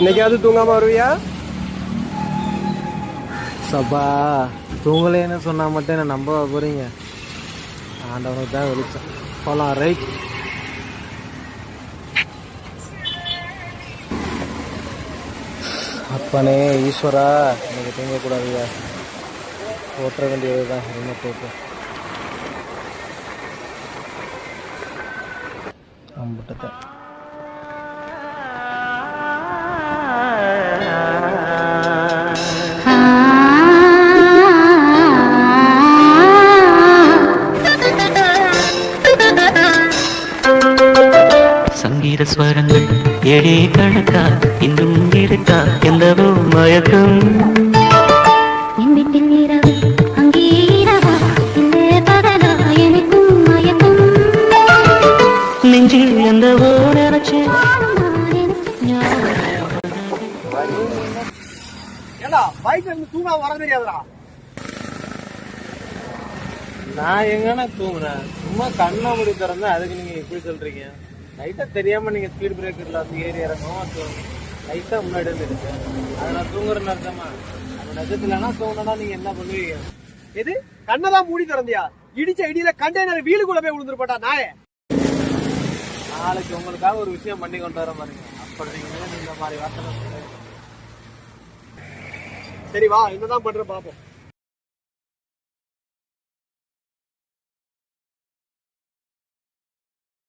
இன்னைக்காவது தூங்காம வருவியா? சப்பா தூங்கலேன்னு சொன்னா மட்டும் என்ன நம்ப போறீங்க? ஆண்டவனுக்கு தான் வெளிச்சம் போலாம் ரைட் அப்பனே ஈஸ்வரா எனக்கு தூங்கக்கூடாதுயா? ஓட்டுற வேண்டியது தான் என்ன போட்டு அம்பிட்டத்தை சங்கீத ஸ்வரங்கள் ஏழே கணக்கா இன்னும் இருக்கா? எந்தவோ மயக்கம். நெஞ்சில் எந்தவோ நினைச்சு. ஏடா பைக்ல இருந்து தூங்காம வர தெரியாதுடா. நான் எங்கண்ணா தூங்குறேன் சும்மா கண்ணை மூடி திறந்தேன். அதுக்கு நீங்க இப்படி சொல்றீங்க? லைட்டாக தெரியாம நீங்க ஸ்பீட் பிரேக்கர்ல வந்து ஏறி இறங்கும் அது லைட்டாக முன்னாடி இருந்துருக்கு அதை நான் தூங்குறேன்னு அர்த்தமா அது நட்சத்திரம்னா தூங்கினா நீங்க என்ன பண்ணுவீங்க? எது? கண்ணெல்லாம் மூடி திறந்தியா? இடிச்ச இடியில கண்டெய்னர் வீலுக்குள்ள போய் விழுந்துருப்பாட்டா நாயே? நாளைக்கு உங்களுக்காக ஒரு விஷயம் பண்ணி கொண்டு வர மாதிரி அப்படி நீங்க இந்த மாதிரி வார்த்தை சரி வா என்னதான் பண்ற பாப்போம்.